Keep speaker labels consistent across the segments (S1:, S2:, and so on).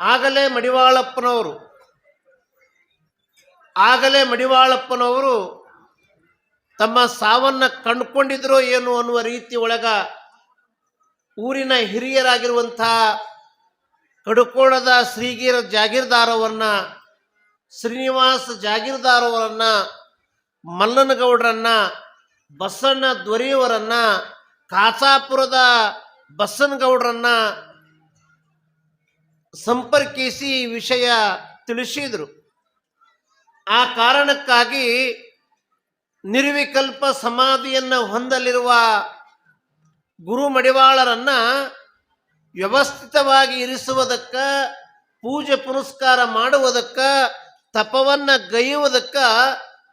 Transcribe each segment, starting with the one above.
S1: ಆಗಲೇ ಮಡಿವಾಳಪ್ಪನವರು ಆಗಲೇ ಮಡಿವಾಳಪ್ಪನವರು ತಮ್ಮ ಸಾವನ್ನ ಕಂಡುಕೊಂಡಿದ್ರೋ ಏನು ಅನ್ನುವ ರೀತಿ ಒಳಗ ಊರಿನ ಹಿರಿಯರಾಗಿರುವಂಥ ಕಡುಕೋಣದ ಶ್ರೀಗಿರ ಜಾಗೀರ್ದಾರವರನ್ನ ಶ್ರೀನಿವಾಸ ಜಾಗೀರ್ದಾರವರನ್ನ, ಮಲ್ಲನಗೌಡರನ್ನ, ಬಸಣ್ಣ ದೊರೆಯವರನ್ನ ಕಾಸಾಪುರದ ಬಸನಗೌಡರನ್ನ ಸಂಪರ್ಕಿಸಿ ಈ ವಿಷಯ ತಿಳಿಸಿದರು. ಆ ಕಾರಣಕ್ಕಾಗಿ ನಿರ್ವಿಕಲ್ಪ ಸಮಾಧಿಯನ್ನು ಹೊಂದಲಿರುವ ಗುರು ಮಡಿವಾಳರನ್ನ ವ್ಯವಸ್ಥಿತವಾಗಿ ಇರಿಸುವುದಕ್ಕ, ಪೂಜೆ ಪುನಸ್ಕಾರ ಮಾಡುವುದಕ್ಕ, ತಪವನ್ನ ಗೈಯುವುದಕ್ಕ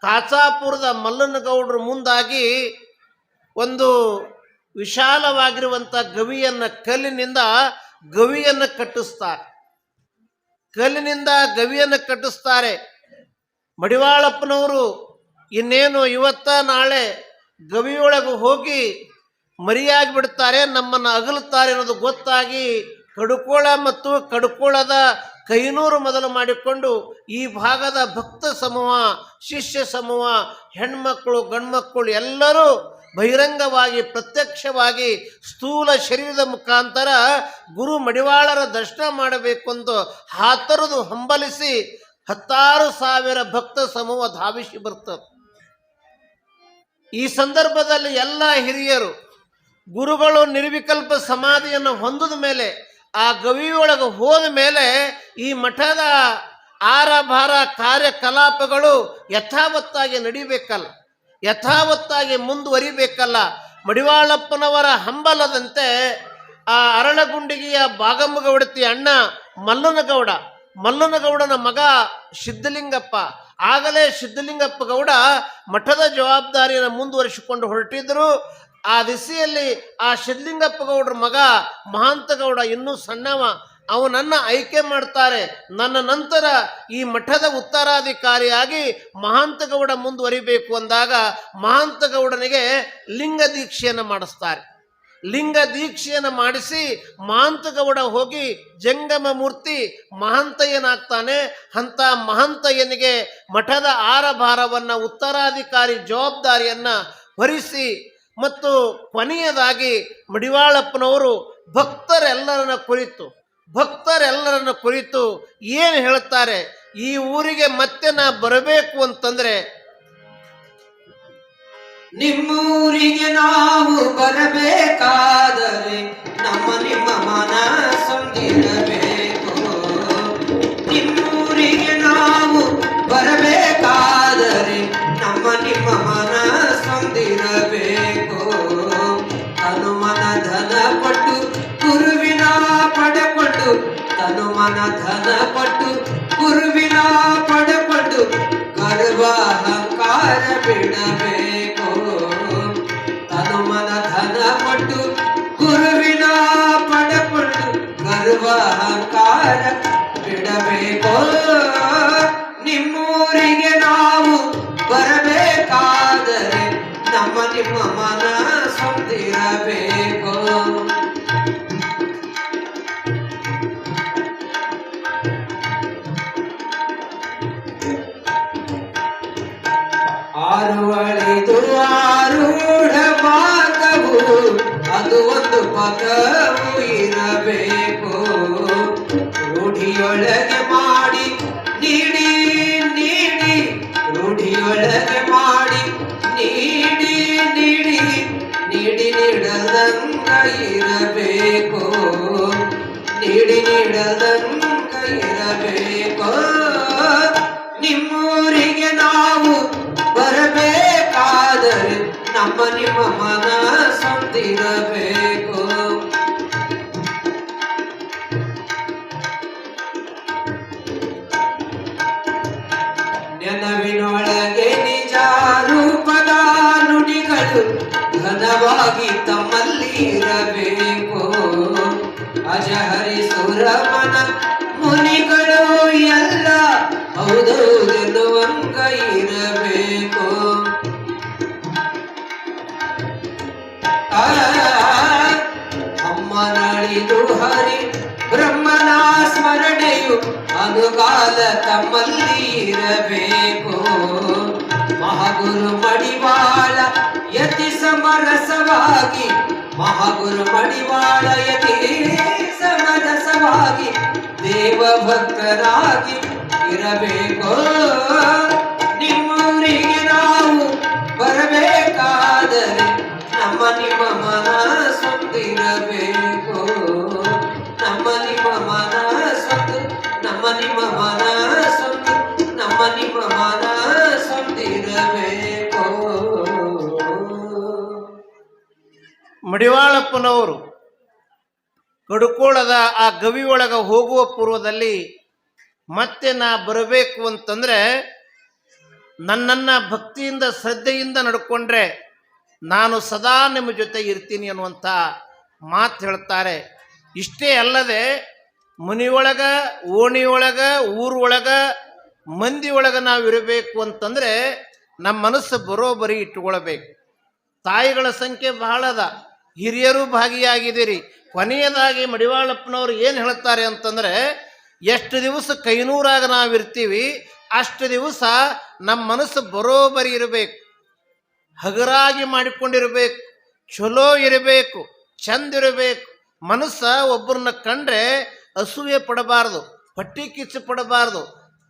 S1: ಕಾಚಾಪುರದ ಮಲ್ಲನಗೌಡರು ಮುಂದಾಗಿ ಒಂದು ವಿಶಾಲವಾಗಿರುವಂಥ ಗವಿಯನ್ನ ಕಲ್ಲಿನಿಂದ ಗವಿಯನ್ನು ಕಟ್ಟಿಸ್ತಾರೆ. ಕಲ್ಲಿನಿಂದ ಗವಿಯನ್ನು ಕಟ್ಟಿಸ್ತಾರೆ. ಮಡಿವಾಳಪ್ಪನವರು ಇನ್ನೇನು ಇವತ್ತ ನಾಳೆ ಗವಿಯೊಳಗೆ ಹೋಗಿ ಮರಿಯಾಗಿ ಬಿಡ್ತಾರೆ, ನಮ್ಮನ್ನು ಅಗಲುತ್ತಾರೆ ಅನ್ನೋದು ಗೊತ್ತಾಗಿ ಕಡುಕೋಳ ಮತ್ತು ಕಡುಕೋಳದ ಕೈನೂರು ಮೊದಲು ಮಾಡಿಕೊಂಡು ಈ ಭಾಗದ ಭಕ್ತ ಸಮೂಹ, ಶಿಷ್ಯ ಸಮೂಹ ಹೆಣ್ಮಕ್ಕಳು ಗಂಡ್ಮಕ್ಕಳು ಎಲ್ಲರೂ ಬಹಿರಂಗವಾಗಿ, ಪ್ರತ್ಯಕ್ಷವಾಗಿ ಸ್ಥೂಲ ಶರೀರದ ಮುಖಾಂತರ ಗುರು ಮಡಿವಾಳರ ದರ್ಶನ ಮಾಡಬೇಕು ಅಂತ ಹಾತರದು ಹಂಬಲಿಸಿ ಹತ್ತಾರು ಸಾವಿರ ಭಕ್ತ ಸಮೂಹ ಧಾವಿಸಿ ಬರ್ತದೆ ಈ ಸಂದರ್ಭದಲ್ಲಿ ಎಲ್ಲ ಹಿರಿಯರು, ಗುರುಗಳು ನಿರ್ವಿಕಲ್ಪ ಸಮಾಧಿಯನ್ನು ಹೊಂದಿದ ಮೇಲೆ, ಆ ಗವಿಯೊಳಗೆ ಹೋದ ಮೇಲೆ ಈ ಮಠದ ಆರಭಾರ ಕಾರ್ಯಕಲಾಪಗಳು ಯಥಾವತ್ತಾಗಿ ನಡಿಬೇಕಲ್ಲ. ಯಥಾವತ್ತಾಗಿ ಮುಂದುವರಿಬೇಕಲ್ಲ. ಮಡಿವಾಳಪ್ಪನವರ ಹಂಬಲದಂತೆ ಆ ಅರಳಗುಂಡಿಗೆಯ ಬಾಗಮ್ಮಗೌಡತಿ ಅಣ್ಣ ಮಲ್ಲನಗೌಡ, ಮಲ್ಲನಗೌಡನ ಮಗ ಸಿದ್ಧಲಿಂಗಪ್ಪ. ಆಗಲೇ ಸಿದ್ಧಲಿಂಗಪ್ಪ ಗೌಡ ಮಠದ ಜವಾಬ್ದಾರಿಯನ್ನು ಮುಂದುವರಿಸಿಕೊಂಡು ಹೊರಟಿದ್ದರು. ಆ ದಿಸೆಯಲ್ಲಿ ಆ ಸಿದ್ಧಲಿಂಗಪ್ಪ ಗೌಡರ ಮಗ ಮಹಾಂತ ಗೌಡ ಇನ್ನೂ ಸಣ್ಣವ. ಅವನನ್ನ ಆಯ್ಕೆ ಮಾಡ್ತಾರೆ. ನನ್ನ ನಂತರ ಈ ಮಠದ ಉತ್ತರಾಧಿಕಾರಿಯಾಗಿ ಮಹಾಂತಗೌಡ ಮುಂದುವರಿಬೇಕು ಅಂದಾಗ ಮಹಾಂತಗೌಡನಿಗೆ ಲಿಂಗ ದೀಕ್ಷೆಯನ್ನು ಮಾಡಿಸ್ತಾರೆ. ಲಿಂಗ ದೀಕ್ಷೆಯನ್ನು ಮಾಡಿಸಿ ಮಹಾಂತಗೌಡ ಹೋಗಿ ಜಂಗಮ ಮೂರ್ತಿ ಮಹಾಂತಯ್ಯನಾಗ್ತಾನೆ. ಅಂತ ಮಹಾಂತಯ್ಯನಿಗೆ ಮಠದ ಆರಭಾರವನ್ನು ಉತ್ತರಾಧಿಕಾರಿ ಜವಾಬ್ದಾರಿಯನ್ನ ಹೊರಿಸಿ ಮತ್ತು ಕೊನೆಯದಾಗಿ ಮಡಿವಾಳಪ್ಪನವರು ಭಕ್ತರೆಲ್ಲರನ್ನ ಕುರಿತು ಭಕ್ತರೆಲ್ಲರನ್ನ ಕುರಿತು ಏನು ಹೇಳುತ್ತಾರೆ? ಈ ಊರಿಗೆ ಮತ್ತೆ ನಾ ಬರಬೇಕು ಅಂತಂದ್ರೆ,
S2: ನಿಮ್ಮೂರಿಗೆ ನಾವು ಬರಬೇಕಾದರೆ ನಮ್ಮ ನಿಮ್ಮ ಮನ ತನುಮನ ಧನ ಪಟ್ಟು, ಕುರುವಿನ ಪಡಪಟ್ಟು ಗರ್ವ ಅಹಂಕಾರ ಬಿಡಬೇಕು. ತನುಮನ ಧನ ಪಟ್ಟು, ಕುರುವಿನ ಪಡಪಟ್ಟು ಗರ್ವ ಅಹಂಕಾರ ಬಿಡಬೇಕು. ನಿಮ್ಮೂರಿಗೆ ನಾವು ಬರಬೇಕಾದರೆ ನಮ್ಮ ನಿಮ್ಮ ಮನ ಪದವು ಇರಬೇಕು ರೂಢಿಯೊಳಗೆ ನೆನವಿನೊಳಗೆ ನಿಜ ರೂಪದ ನುಡಿಗಳು ಘನವಾಗಿ ತಮ್ಮಲ್ಲಿ ಇರಬೇಕು ಅಜಹರಿ ಸುರಮನ ಮುನಿಗಳು ಎಲ್ಲ ಹೌದು ಇರಬೇಕು ಆ, ಅಮ್ಮನಳಿದು ಹರಿ ಅನುಗಾಲ ತಮ್ಮಲ್ಲಿ ಇರಬೇಕು ಮಹಾಗುರು ಮಡಿವಾಳ, ಯತಿ ಸಮರಸವಾಗಿ. ಮಹಾಗುರು ಮಡಿವಾಳ, ಯತಿ ಸಮರಸವಾಗಿ. ದೇವ ಭಕ್ತರಾಗಿ ಇರಬೇಕು. ನಿಮ್ಮೂರಿಗೆ ನಾವು ಬರಬೇಕಾದರೆ ನಮ್ಮ ನಿಮ್ಮ ಮನ ನಮ್ಮ
S1: ಮಡಿವಾಳಪ್ಪನವರು ಕಡುಕೋಳದ ಆ ಗವಿ ಒಳಗ ಹೋಗುವ ಪೂರ್ವದಲ್ಲಿ ಮತ್ತೆ ನಾ ಬರಬೇಕು ಅಂತಂದ್ರೆ ನನ್ನನ್ನು ಭಕ್ತಿಯಿಂದ, ಶ್ರದ್ಧೆಯಿಂದ ನಡ್ಕೊಂಡ್ರೆ ನಾನು ಸದಾ ನಿಮ್ಮ ಜೊತೆ ಇರ್ತೀನಿ ಅನ್ನುವಂಥ ಮಾತು ಹೇಳ್ತಾರೆ. ಇಷ್ಟೇ ಅಲ್ಲದೆ ಮನೆಯೊಳಗ, ಓಣಿಯೊಳಗ, ಊರೊಳಗ ಮಂದಿ ಒಳಗ ನಾವು ಇರಬೇಕು ಅಂತಂದ್ರೆ ನಮ್ಮ ಮನಸ್ಸು ಬರೋಬರಿ ಇಟ್ಟುಕೊಳ್ಬೇಕು ತಾಯಿಗಳ ಸಂಖ್ಯೆ ಬಹಳ ಅದ. ಹಿರಿಯರು ಭಾಗಿಯಾಗಿದ್ದೀರಿ. ಕೊನೆಯದಾಗಿ ಮಡಿವಾಳಪ್ಪನವರು ಏನು ಹೇಳ್ತಾರೆ ಅಂತಂದ್ರೆ, ಎಷ್ಟು ದಿವಸ ಕೈನೂರಾಗ ನಾವು ಇರ್ತೀವಿ ಅಷ್ಟು ದಿವಸ ನಮ್ಮ ಮನಸ್ಸು ಬರೋಬರಿ ಇರಬೇಕು. ಹಗರಾಗಿ ಮಾಡಿಕೊಂಡಿರಬೇಕು. ಚಲೋ ಇರಬೇಕು. ಚಂದಿರಬೇಕು ಮನಸ್ಸ ಒಬ್ಬರನ್ನ ಕಂಡ್ರೆ ಅಸೂಯೆ ಪಡಬಾರದು ಪಟ್ಟಿ ಕಿಚ್ಚು ಪಡಬಾರದು,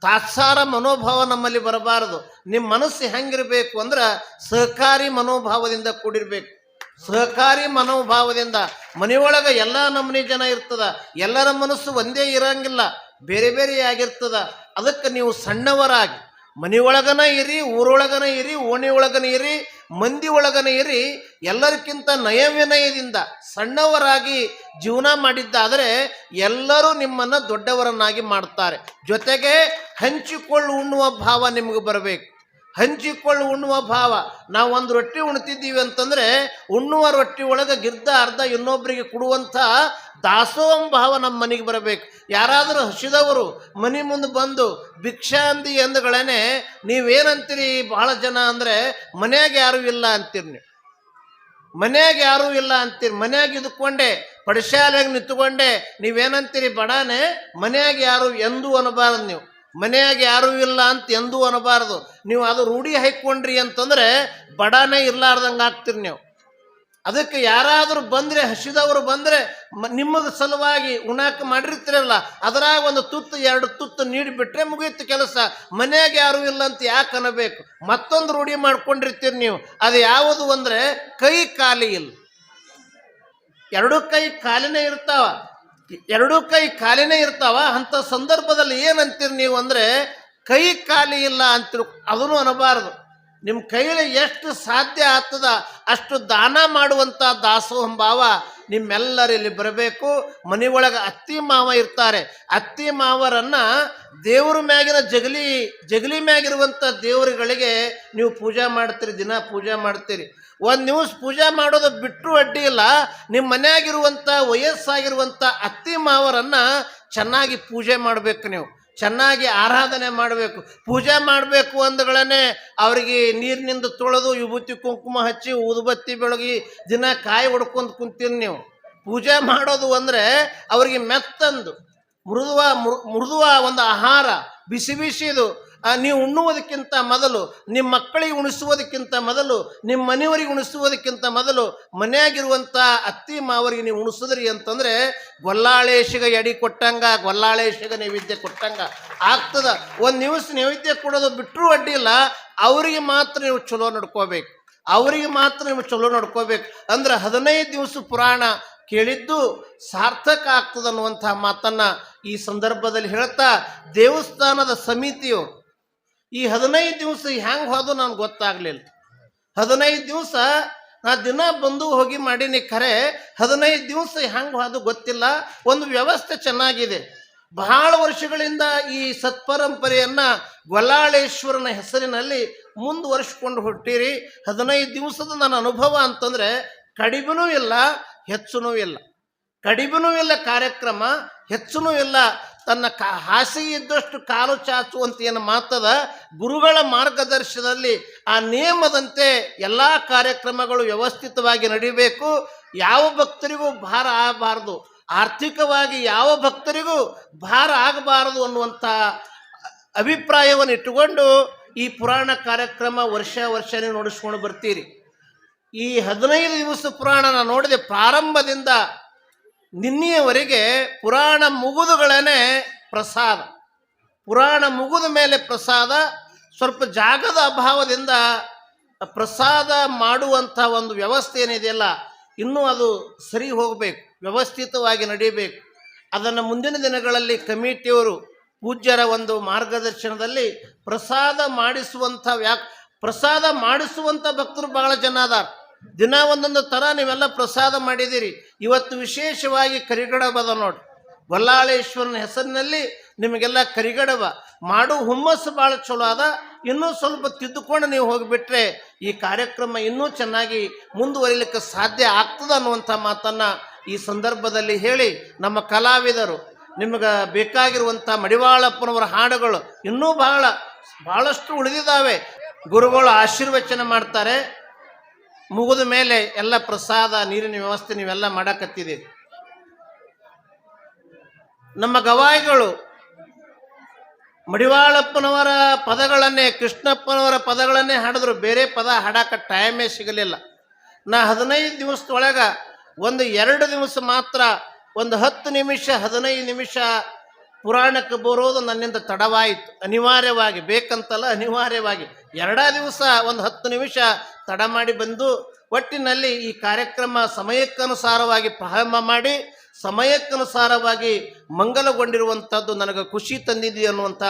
S1: ತಾತ್ಸಾರ ಮನೋಭಾವ ನಮ್ಮಲ್ಲಿ ಬರಬಾರದು. ನಿಮ್ಮ ಮನಸ್ಸು ಹೆಂಗಿರಬೇಕು ಅಂದ್ರೆ ಸಹಕಾರಿ ಮನೋಭಾವದಿಂದ ಕೂಡಿರ್ಬೇಕು. ಸಹಕಾರಿ ಮನೋಭಾವದಿಂದ ಮನೆಯೊಳಗೆ ಎಲ್ಲ ನಮೂನಿ ಜನ ಇರ್ತದ, ಎಲ್ಲರ ಮನಸ್ಸು ಒಂದೇ ಇರಂಗಿಲ್ಲ, ಬೇರೆ ಬೇರೆ ಆಗಿರ್ತದ. ಅದಕ್ಕೆ ನೀವು ಸಣ್ಣವರಾಗಿ ಮನೆಯೊಳಗನ ಇರಿ, ಊರೊಳಗನ ಇರಿ ಓಣಿ ಒಳಗನ ಇರಿ ಮಂದಿ ಒಳಗನ ಇರಿ, ಎಲ್ಲರಿಗಿಂತ ನಯವಿನಯದಿಂದ ಸಣ್ಣವರಾಗಿ ಜೀವನ ಮಾಡಿದ್ದಾದರೆ ಎಲ್ಲರೂ ನಿಮ್ಮನ್ನು ದೊಡ್ಡವರನ್ನಾಗಿ ಮಾಡ್ತಾರೆ. ಜೊತೆಗೆ ಹಂಚಿಕೊಳ್ಳು ಉಣ್ಣುವ ಭಾವ ನಿಮಗೆ ಬರಬೇಕು. ಹಂಚಿಕೊಳ್ಳು ಉಣ್ಣುವ ಭಾವ. ನಾವು ಒಂದು ರೊಟ್ಟಿ ಉಣ್ತಿದ್ದೀವಿ ಅಂತಂದ್ರೆ, ಉಣ್ಣುವ ರೊಟ್ಟಿ ಒಳಗೆ ಗಿರ್ದ ಅರ್ಧ ಇನ್ನೊಬ್ಬರಿಗೆ ಕೊಡುವಂಥ ದಾಸೋಹಂ ಭಾವ ನಮ್ಮ ಮನೆಗೆ ಬರಬೇಕು. ಯಾರಾದರೂ ಹಸಿದವರು, ಮನೆ ಮುಂದೆ ಬಂದು ಭಿಕ್ಷಾಂದಿ ನೀವು ನೀವೇನಂತೀರಿ? ಬಹಳ ಜನ ಅಂದರೆ, ಮನೆಯಾಗ ಯಾರೂ ಇಲ್ಲ ಅಂತೀರಿ ನೀವು. ಮನೆಯಾಗ ಯಾರೂ ಇಲ್ಲ ಅಂತೀರಿ. ಮನೆಯಾಗ ಇದ್ಕೊಂಡೆ, ಪಡಶಾಲೆಯಾಗ ನಿಂತ್ಕೊಂಡೆ, ನೀವೇನಂತೀರಿ? ಬಡಾನೆ, ಮನೆಯಾಗ ಯಾರು ಎಂದೂ ಅನ್ನಬಾರ್ದು ನೀವು. ಮನ್ಯಾಗ ಯಾರೂ ಇಲ್ಲ ಅಂತ ಎಂದೂ ಅನ್ನಬಾರ್ದು ನೀವು ಅದು ರೂಢಿ ಹಾಕ್ಕೊಂಡ್ರಿ ಅಂತಂದ್ರೆ ಬಡನೇ ಇರ್ಲಾರ್ದಂಗೆ ಆಗ್ತೀರಿ ನೀವು. ಅದಕ್ಕೆ ಯಾರಾದರೂ ಬಂದರೆ, ಹಸಿದವರು ಬಂದರೆ ನಿಮಗೆ ಸಲುವಾಗಿ ಉಣಾಕ ಮಾಡಿರ್ತೀರಲ್ಲ, ಅದರಾಗ ಒಂದು ತುತ್ತು, ಎರಡು ತುತ್ತು ನೀಡಿಬಿಟ್ರೆ ಮುಗಿಯುತ್ತೆ ಕೆಲಸ. ಮನೆಯಾಗ ಯಾರೂ ಇಲ್ಲ ಅಂತ ಯಾಕೆ ಅನ್ನಬೇಕು ಮತ್ತೊಂದು ರೂಢಿ ಮಾಡ್ಕೊಂಡಿರ್ತೀರಿ ನೀವು. ಅದು ಯಾವುದು ಅಂದರೆ ಕೈ ಖಾಲಿ ಇಲ್ಲ. ಎರಡೂ ಕೈ ಖಾಲಿನೇ ಇರ್ತಾವ. ಎರಡೂ ಕೈ ಖಾಲಿನೇ ಇರ್ತಾವ, ಅಂಥ ಸಂದರ್ಭದಲ್ಲಿ ಏನಂತೀರಿ ನೀವು ಅಂದರೆ, ಕೈ ಖಾಲಿ ಇಲ್ಲ ಅಂತಿರು, ಅದನ್ನು ಅನ್ನಬಾರದು ನಿಮ್ಮ ಕೈಲಿ ಎಷ್ಟು ಸಾಧ್ಯ ಆಗ್ತದ, ಅಷ್ಟು ದಾನ ಮಾಡುವಂಥ ದಾಸೋಹ ಭಾವ ನಿಮ್ಮೆಲ್ಲರಲ್ಲಿ ಬರಬೇಕು. ಮನೆಯೊಳಗೆ ಅತ್ತಿ ಮಾವ ಇರ್ತಾರೆ, ಅತ್ತಿ ಮಾವರನ್ನ ದೇವ್ರ ಮ್ಯಾಗಿನ ಜಗಲಿ ಜಗಲಿ ಮ್ಯಾಗಿರುವಂಥ ದೇವರುಗಳಿಗೆ ನೀವು ಪೂಜೆ ಮಾಡ್ತೀರಿ, ದಿನ ಪೂಜೆ ಮಾಡ್ತೀರಿ. ಒಂದು ನ್ಯೂಸ್ ಪೂಜೆ ಮಾಡೋದು ಬಿಟ್ಟರು ಅಡ್ಡಿ ಇಲ್ಲ. ನಿಮ್ಮ ಮನೆಯಾಗಿರುವಂಥ ವಯಸ್ಸಾಗಿರುವಂಥ ಅತ್ತಿ ಮಾವರನ್ನ ಚೆನ್ನಾಗಿ ಪೂಜೆ ಮಾಡಬೇಕು ನೀವು. ಚೆನ್ನಾಗಿ ಆರಾಧನೆ ಮಾಡಬೇಕು. ಪೂಜೆ ಮಾಡಬೇಕು ಅಂದಗಳೇ ಅವರಿಗೆ ನೀರಿನಿಂದ ತೊಳೆದು ವಿಭೂತಿ ಕುಂಕುಮ ಹಚ್ಚಿ ಊದುಬತ್ತಿ ಬೆಳಗಿ ದಿನ ಕಾಯಿ ಹೊಡ್ಕೊಂಡು ಕುಂತೀರಿ ನೀವು. ಪೂಜೆ ಮಾಡೋದು ಅಂದರೆ ಅವರಿಗೆ ಮೆತ್ತಂದು, ಮೃದುವ ಮೃದುವ ಒಂದು ಆಹಾರ, ಬಿಸಿ ಬಿಸಿದು ನೀವು ಉಣ್ಣುವುದಕ್ಕಿಂತ ಮೊದಲು, ನಿಮ್ಮ ಮಕ್ಕಳಿಗೆ ಉಣಿಸುವುದಕ್ಕಿಂತ ಮೊದಲು, ನಿಮ್ಮ ಮನೆಯವರಿಗೆ ಉಣಿಸುವುದಕ್ಕಿಂತ ಮೊದಲು ಮನೆಯಾಗಿರುವಂಥ ಅತ್ತಿ ಮಾವರಿಗೆ ನೀವು ಉಣಿಸಿದ್ರಿ ಅಂತಂದರೆ, ಗೊಲ್ಲಾಳೇಶಿಗ ಎಡಿ ಕೊಟ್ಟಂಗ, ಗೊಲ್ಲಾಳೇಶಿಗ ನೈವೇದ್ಯ ಕೊಟ್ಟಂಗ ಆಗ್ತದ. ಒಂದು ದಿವಸ ನೈವೇದ್ಯ ಕೊಡೋದು ಬಿಟ್ಟರೂ ಅಡ್ಡಿ ಇಲ್ಲ, ಅವರಿಗೆ ಮಾತ್ರ ನೀವು ಚಲೋ ನಡ್ಕೋಬೇಕು. ಅವರಿಗೆ ಮಾತ್ರ ನೀವು ಚಲೋ ನಡ್ಕೋಬೇಕು. ಅಂದ್ರೆ ಹದಿನೈದು ದಿವಸ ಪುರಾಣ ಕೇಳಿದ್ದು ಸಾರ್ಥಕ ಆಗ್ತದೆ ಅನ್ನುವಂಥ ಮಾತನ್ನ ಈ ಸಂದರ್ಭದಲ್ಲಿ ಹೇಳ್ತಾ, ದೇವಸ್ಥಾನದ ಸಮಿತಿಯು ಈ ಹದಿನೈದು ದಿವಸ ಹೆಂಗೆ ಹೋದು ನನಗೆ ಗೊತ್ತಾಗ್ಲಿಲ್ಲ. ಹದಿನೈದು ದಿವಸ ನಾ ದಿನ ಬಂದು ಹೋಗಿ ಮಾಡೀನಿ ಖರೆ, ಹದಿನೈದು ದಿವಸ ಹೆಂಗೆ ಹೋದು ಗೊತ್ತಿಲ್ಲ. ಒಂದು ವ್ಯವಸ್ಥೆ ಚೆನ್ನಾಗಿದೆ. ಬಹಳ ವರ್ಷಗಳಿಂದ ಈ ಸತ್ಪರಂಪರೆಯನ್ನ ಗೊಲ್ಲಾಳೇಶ್ವರನ ಹೆಸರಿನಲ್ಲಿ ಮುಂದುವರಿಸ್ಕೊಂಡು ಹೊಟ್ಟಿರಿ. ಹದಿನೈದು ದಿವಸದ ನನ್ನ ಅನುಭವ ಅಂತಂದ್ರೆ ಕಡಿಮೆನೂ ಇಲ್ಲ, ಹೆಚ್ಚುನೂ ಇಲ್ಲ. ಕಡಿಮೆನೂ ಇಲ್ಲ ಕಾರ್ಯಕ್ರಮ, ಹೆಚ್ಚುನೂ ಇಲ್ಲ. ತನ್ನ ಕಾ ಹಾಸಿ ಇದ್ದಷ್ಟು ಕಾಲು ಚಾಚುವಂತ ಏನು ಮಾತದ ಗುರುಗಳ ಮಾರ್ಗದರ್ಶನದಲ್ಲಿ ಆ ನಿಯಮದಂತೆ ಎಲ್ಲ ಕಾರ್ಯಕ್ರಮಗಳು ವ್ಯವಸ್ಥಿತವಾಗಿ ನಡೀಬೇಕು. ಯಾವ ಭಕ್ತರಿಗೂ ಭಾರ ಆಗಬಾರದು. ಆರ್ಥಿಕವಾಗಿ ಯಾವ ಭಕ್ತರಿಗೂ ಭಾರ ಆಗಬಾರದು ಅನ್ನುವಂಥ ಅಭಿಪ್ರಾಯವನ್ನು ಇಟ್ಟುಕೊಂಡು ಈ ಪುರಾಣ ಕಾರ್ಯಕ್ರಮ ವರ್ಷ ವರ್ಷನೇ ನೋಡಿಸ್ಕೊಂಡು ಬರ್ತೀರಿ. ಈ ಹದಿನೈದು ದಿವಸ ಪುರಾಣ ನಾನು ನೋಡಿದೆ. ಪ್ರಾರಂಭದಿಂದ ನಿನ್ನೆಯವರೆಗೆ ಪುರಾಣ ಮುಗಿದುಗಳೇ ಪ್ರಸಾದ. ಪುರಾಣ ಮುಗಿದ ಮೇಲೆ ಪ್ರಸಾದ, ಸ್ವಲ್ಪ ಜಾಗದ ಅಭಾವದಿಂದ ಪ್ರಸಾದ ಮಾಡುವಂಥ ಒಂದು ವ್ಯವಸ್ಥೆ ಏನಿದೆಯಲ್ಲ, ಇನ್ನೂ ಅದು ಸರಿ ಹೋಗಬೇಕು, ವ್ಯವಸ್ಥಿತವಾಗಿ ನಡೀಬೇಕು ಅದನ್ನು ಮುಂದಿನ ದಿನಗಳಲ್ಲಿ ಕಮಿಟಿಯವರು ಪೂಜ್ಯರ ಒಂದು ಮಾರ್ಗದರ್ಶನದಲ್ಲಿ ಪ್ರಸಾದ ಮಾಡಿಸುವಂಥ ವ್ಯಾ ಪ್ರಸಾದ ಮಾಡಿಸುವಂಥ ಭಕ್ತರು ಬಹಳ ಜನ ಅದಾರ. ದಿನ ಒಂದೊಂದು ಥರ ನೀವೆಲ್ಲ ಪ್ರಸಾದ ಮಾಡಿದಿರಿ ಇವತ್ತು ವಿಶೇಷವಾಗಿ ಕರಿಗಡಬದ ನೋಡಿ ಬಲ್ಲಾಳೇಶ್ವರನ ಹೆಸರಿನಲ್ಲಿ ನಿಮಗೆಲ್ಲ ಕರಿಗಡಬ. ಮಾಡು ಹುಮ್ಮಸ್ಸು ಭಾಳ ಚಲೋ ಅದ. ಇನ್ನೂ ಸ್ವಲ್ಪ ತಿದ್ದುಕೊಂಡು ನೀವು ಹೋಗಿಬಿಟ್ರೆ ಈ ಕಾರ್ಯಕ್ರಮ ಇನ್ನೂ ಚೆನ್ನಾಗಿ ಮುಂದುವರಿಲಿಕ್ಕೆ ಸಾಧ್ಯ ಆಗ್ತದ ಅನ್ನುವಂಥ ಮಾತನ್ನು ಈ ಸಂದರ್ಭದಲ್ಲಿ ಹೇಳಿ ನಮ್ಮ ಕಲಾವಿದರು, ನಿಮಗೆ ಬೇಕಾಗಿರುವಂಥ ಮಡಿವಾಳಪ್ಪನವರ ಹಾಡುಗಳು ಇನ್ನೂ ಬಹಳ, ಬಹಳಷ್ಟು ಉಳಿದಿದ್ದಾವೆ. ಗುರುಗಳು ಆಶೀರ್ವಚನ ಮಾಡ್ತಾರೆ. ಮುಗಿದ ಮೇಲೆ ಎಲ್ಲ ಪ್ರಸಾದ, ನೀರಿನ ವ್ಯವಸ್ಥೆ ನೀವೆಲ್ಲ ಮಾಡಕತ್ತಿದೆ ನಮ್ಮ ಗವಾಯಿಗಳು ಮಡಿವಾಳಪ್ಪನವರ ಪದಗಳನ್ನೇ, ಕೃಷ್ಣಪ್ಪನವರ ಪದಗಳನ್ನೇ ಹಾಡಿದ್ರು. ಬೇರೆ ಪದ ಹಾಡಕ್ಕೆ ಟೈಮೇ ಸಿಗಲಿಲ್ಲ. ನಾ ಹದಿನೈದು ದಿವಸದೊಳಗೆ ಒಂದು ಎರಡು ದಿವಸ ಮಾತ್ರ ಒಂದು ಹತ್ತು ನಿಮಿಷ, ಹದಿನೈದು ನಿಮಿಷ ಪುರಾಣಕ್ಕೆ ಬರೋದು ನನ್ನಿಂದ ತಡವಾಯಿತು. ಅನಿವಾರ್ಯವಾಗಿ, ಬೇಕಂತಲ್ಲ ಅನಿವಾರ್ಯವಾಗಿ. ಎರಡ ದಿವಸ, ಒಂದು ಹತ್ತು ನಿಮಿಷ ತಡ ಮಾಡಿ ಬಂದು ಒಟ್ಟಿನಲ್ಲಿ ಈ ಕಾರ್ಯಕ್ರಮ ಸಮಯಕ್ಕನುಸಾರವಾಗಿ ಪ್ರಾರಂಭ ಮಾಡಿ, ಸಮಯಕ್ಕನುಸಾರವಾಗಿ ಮಂಗಲಗೊಂಡಿರುವಂಥದ್ದು ನನಗೆ ಖುಷಿ ತಂದಿದೆ ಅನ್ನುವಂಥ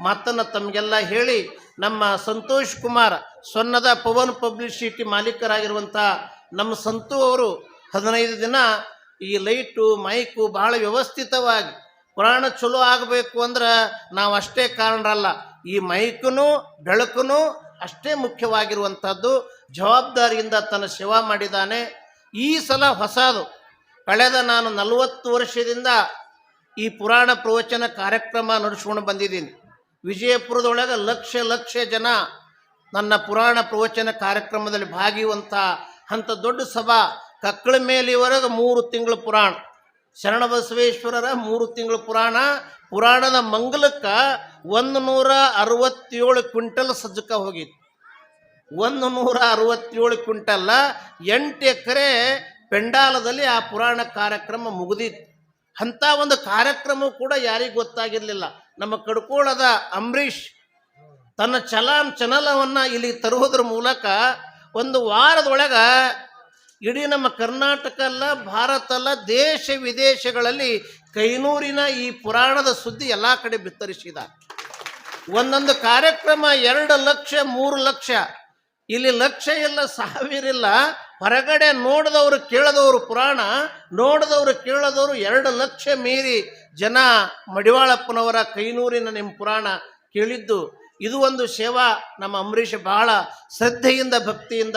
S1: ಮಾತನ್ನು ತಮಗೆಲ್ಲ ಹೇಳಿ ನಮ್ಮ ಸಂತೋಷ್ ಕುಮಾರ್ ಸೊನ್ನದ ಪವನ್ ಪಬ್ಲಿಸಿಟಿ ಮಾಲೀಕರಾಗಿರುವಂಥ ನಮ್ಮ ಸಂತು ಅವರು ಹದಿನೈದು ದಿನ ಈ ಲೈಟು, ಮೈಕು ಬಹಳ ವ್ಯವಸ್ಥಿತವಾಗಿ ಪುರಾಣ ಚಲೋ ಆಗಬೇಕು ಅಂದ್ರೆ ನಾವು ಅಷ್ಟೇ ಕಾರಣರಲ್ಲ. ಈ ಮೈಕನು, ಬೆಳಕನು ಅಷ್ಟೇ ಮುಖ್ಯವಾಗಿರುವಂಥದ್ದು ಜವಾಬ್ದಾರಿಯಿಂದ ತನ್ನ ಸೇವಾ ಮಾಡಿದ್ದಾನೆ ಈ ಸಲ ಹೊಸದು. ಕಳೆದ ನಾನು ನಲವತ್ತು ವರ್ಷದಿಂದ ಈ ಪುರಾಣ ಪ್ರವಚನ ಕಾರ್ಯಕ್ರಮ ನಡೆಸ್ಕೊಂಡು ಬಂದಿದ್ದೀನಿ. ವಿಜಯಪುರದೊಳಗೆ ಲಕ್ಷ ಲಕ್ಷ ಜನ ನನ್ನ ಪುರಾಣ ಪ್ರವಚನ ಕಾರ್ಯಕ್ರಮದಲ್ಲಿ ಭಾಗಿಯುವಂಥ ಅಂಥ ದೊಡ್ಡ ಸಭಾ ಕಕ್ಕಳ ಮೇಲಿವರೆಗೆ ಮೂರು ತಿಂಗಳು ಪುರಾಣ. ಶರಣಬಸವೇಶ್ವರರ ಮೂರು ತಿಂಗಳು ಪುರಾಣ, ಪುರಾಣದ ಮಂಗಲಕ್ಕೆ ಒಂದು ನೂರ ಅರವತ್ತೇಳು ಕ್ವಿಂಟಲ್ ಸಜ್ಜಕ ಹೋಗಿತ್ತು. ಒಂದು ನೂರ ಅರವತ್ತೇಳು ಕ್ವಿಂಟಲ್ಲ ಎಂಟು ಎಕರೆ ಪೆಂಡಾಲದಲ್ಲಿ ಆ ಪುರಾಣ ಕಾರ್ಯಕ್ರಮ ಮುಗಿದಿತ್ತು. ಅಂಥ ಒಂದು ಕಾರ್ಯಕ್ರಮ ಕೂಡ ಯಾರಿಗೂ ಗೊತ್ತಾಗಿರಲಿಲ್ಲ. ನಮ್ಮ ಕಡ್ಕೋಳದ ಅಂಬರೀಷ್ ತನ್ನ ಚಲಾನ್ ಚನಲವನ್ನು ಇಲ್ಲಿ ತರುವುದ್ರ ಮೂಲಕ ಒಂದು ವಾರದೊಳಗೆ ಇಡೀ ನಮ್ಮ ಕರ್ನಾಟಕ ಅಲ್ಲ, ಭಾರತ ಅಲ್ಲ, ದೇಶ ವಿದೇಶಗಳಲ್ಲಿ ಕೈನೂರಿನ ಈ ಪುರಾಣದ ಸುದ್ದಿ ಎಲ್ಲ ಕಡೆ ಬಿತ್ತರಿಸಿದ. ಒಂದೊಂದು ಕಾರ್ಯಕ್ರಮ ಎರಡು ಲಕ್ಷ, ಮೂರು ಲಕ್ಷ. ಇಲ್ಲಿ ಲಕ್ಷ ಇಲ್ಲ, ಸಾವಿರ ಇಲ್ಲ. ಹೊರಗಡೆ ನೋಡಿದವರು ಕೇಳದವರು ಪುರಾಣ, ನೋಡಿದವರು ಕೇಳದವರು ಎರಡು ಲಕ್ಷ ಮೀರಿ ಜನ ಮಡಿವಾಳಪ್ಪನವರ ಕೈನೂರಿನ ನಿಮ್ಮ ಪುರಾಣ ಕೇಳಿದ್ದು. ಇದು ಒಂದು ಸೇವಾ ನಮ್ಮ ಅಂಬರೀಷ್ ಬಹಳ ಶ್ರದ್ಧೆಯಿಂದ, ಭಕ್ತಿಯಿಂದ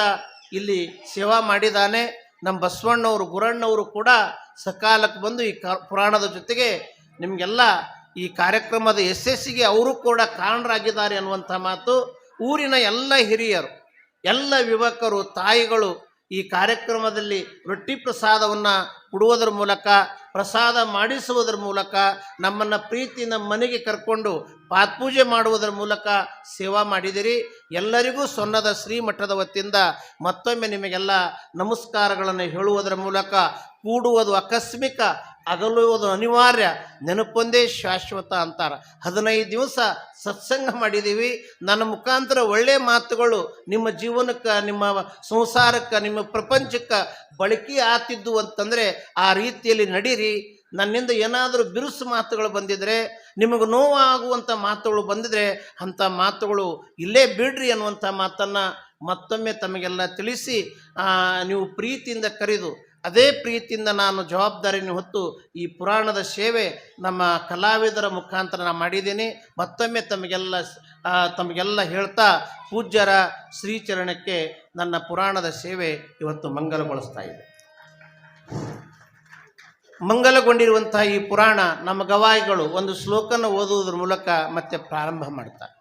S1: ಇಲ್ಲಿ ಸೇವಾ ಮಾಡಿದ್ದಾನೆ ನಮ್ಮ ಬಸವಣ್ಣವರು, ಗುರಣ್ಣವರು ಕೂಡ ಸಕಾಲಕ್ಕೆ ಬಂದು ಈ ಪುರಾಣದ ಜೊತೆಗೆ ನಿಮಗೆಲ್ಲ ಈ ಕಾರ್ಯಕ್ರಮದ ಯಶಸ್ಸಿಗೆ ಅವರು ಕೂಡ ಕಾರಣರಾಗಿದ್ದಾರೆ ಅನ್ನುವಂಥ ಮಾತು ಊರಿನ ಎಲ್ಲ ಹಿರಿಯರು, ಎಲ್ಲ ಯುವಕರು, ತಾಯಿಗಳು ಈ ಕಾರ್ಯಕ್ರಮದಲ್ಲಿ ರೊಟ್ಟಿ ಪ್ರಸಾದವನ್ನು ಕೊಡುವುದರ ಮೂಲಕ, ಪ್ರಸಾದ ಮಾಡಿಸುವುದರ ಮೂಲಕ, ನಮ್ಮನ್ನು ಪ್ರೀತಿ ನಮ್ಮ ಮನೆಗೆ ಕರ್ಕೊಂಡು ಪಾತ್ಪೂಜೆ ಮಾಡುವುದರ ಮೂಲಕ ಸೇವಾ ಮಾಡಿದಿರಿ. ಎಲ್ಲರಿಗೂ ಸೊನ್ನದ ಶ್ರೀಮಠದ ವತಿಯಿಂದ ಮತ್ತೊಮ್ಮೆ ನಿಮಗೆಲ್ಲ ನಮಸ್ಕಾರಗಳನ್ನು ಹೇಳುವುದರ ಮೂಲಕ ಕೂಡುವುದು ಆಕಸ್ಮಿಕ, ಅಗಲುವುದು ಅನಿವಾರ್ಯ, ನೆನಪೊಂದೇ ಶಾಶ್ವತ ಅಂತಾರೆ. ಹದಿನೈದು ದಿವಸ ಸತ್ಸಂಗ ಮಾಡಿದ್ದೀವಿ. ನನ್ನ ಮುಖಾಂತರ ಒಳ್ಳೆಯ ಮಾತುಗಳು ನಿಮ್ಮ ಜೀವನಕ್ಕೆ, ನಿಮ್ಮ ಸಂಸಾರಕ್ಕೆ, ನಿಮ್ಮ ಪ್ರಪಂಚಕ್ಕೆ ಬಳಕೆ ಆತಿದ್ದು ಅಂತಂದರೆ ಆ ರೀತಿಯಲ್ಲಿ ನಡೀರಿ. ನನ್ನಿಂದ ಏನಾದರೂ ಬಿರುಸು ಮಾತುಗಳು ಬಂದಿದ್ದರೆ ನಿಮಗೆ ನೋವಾಗುವಂಥ ಮಾತುಗಳು ಬಂದಿದ್ರೆ ಅಂಥ ಮಾತುಗಳು ಇಲ್ಲೇ ಬಿಡ್ರಿ ಅನ್ನುವಂಥ ಮಾತನ್ನು ಮತ್ತೊಮ್ಮೆ ತಮಗೆಲ್ಲ ತಿಳಿಸಿ ನೀವು ಪ್ರೀತಿಯಿಂದ ಕರೆದು ಅದೇ ಪ್ರೀತಿಯಿಂದ ನಾನು ಜವಾಬ್ದಾರಿಯನ್ನು ಹೊತ್ತು ಈ ಪುರಾಣದ ಸೇವೆ ನಮ್ಮ ಕಲಾವಿದರ ಮುಖಾಂತರ ನಾನು ಮಾಡಿದ್ದೀನಿ ಮತ್ತೊಮ್ಮೆ ತಮಗೆಲ್ಲ ತಮಗೆಲ್ಲ ಹೇಳ್ತಾ ಪೂಜ್ಯರ ಶ್ರೀಚರಣಕ್ಕೆ ನನ್ನ ಪುರಾಣದ ಸೇವೆ ಇವತ್ತು ಮಂಗಲಗೊಳಿಸ್ತಾ ಇದೆ ಮಂಗಲಗೊಂಡಿರುವಂತಹ ಈ ಪುರಾಣ ನಮ್ಮ ಗವಾಯಿಗಳು ಒಂದು ಶ್ಲೋಕನ ಓದುವುದರ ಮೂಲಕ ಮತ್ತೆ ಪ್ರಾರಂಭ ಮಾಡ್ತಾರೆ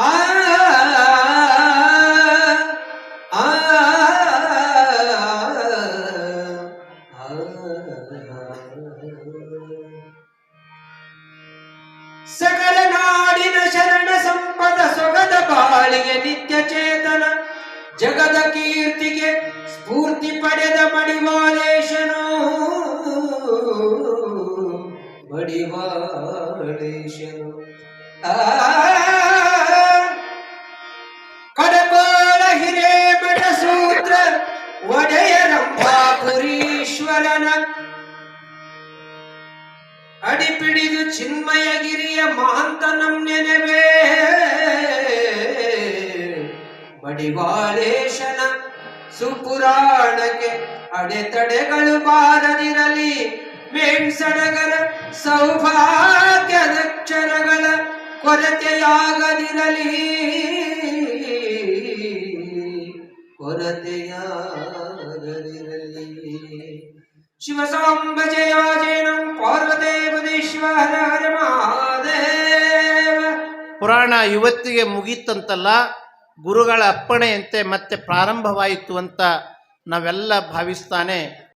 S2: ಆ ಬಾಳಿಗೆ ನಿತ್ಯ ಚೇತನ. ಜಗದ ಕೀರ್ತಿಗೆ ಸ್ಫೂರ್ತಿ ಪಡೆದ ಮಡಿವಾಳೇಶನು. ಮಡಿವಾಳೇಶನು. ಆ ಮಡಿವಾಳೇಶನ ಸುಪುರಾಣಕ್ಕೆ ಅಡೆತಡೆಗಳು ಬಾರದಿರಲಿ. ಮೇಣ್ಸಡಗರ ಸೌಭಾಗ್ಯದಕ್ಷರಗಳ ಕೊರತೆಯಾಗದಿರಲಿ. ಕೊರತೆಯಾಗದಿರಲಿ. ಶಿವಸಾಂಬ ಜಯಾಜೇನಂ ಪಾರ್ವತೇ ಹರ ಹರ ಮಹಾದೇವ.
S1: ಪುರಾಣ ಇವತ್ತಿಗೆ ಮುಗೀತಂತಲ್ಲ. ಗುರುಗಳ ಅಪ್ಪಣೆಯಂತೆ ಮತ್ತೆ ಪ್ರಾರಂಭವಾಯಿತು ಅಂತ ನಾವೆಲ್ಲ ಭಾವಿಸ್ತಾನೆ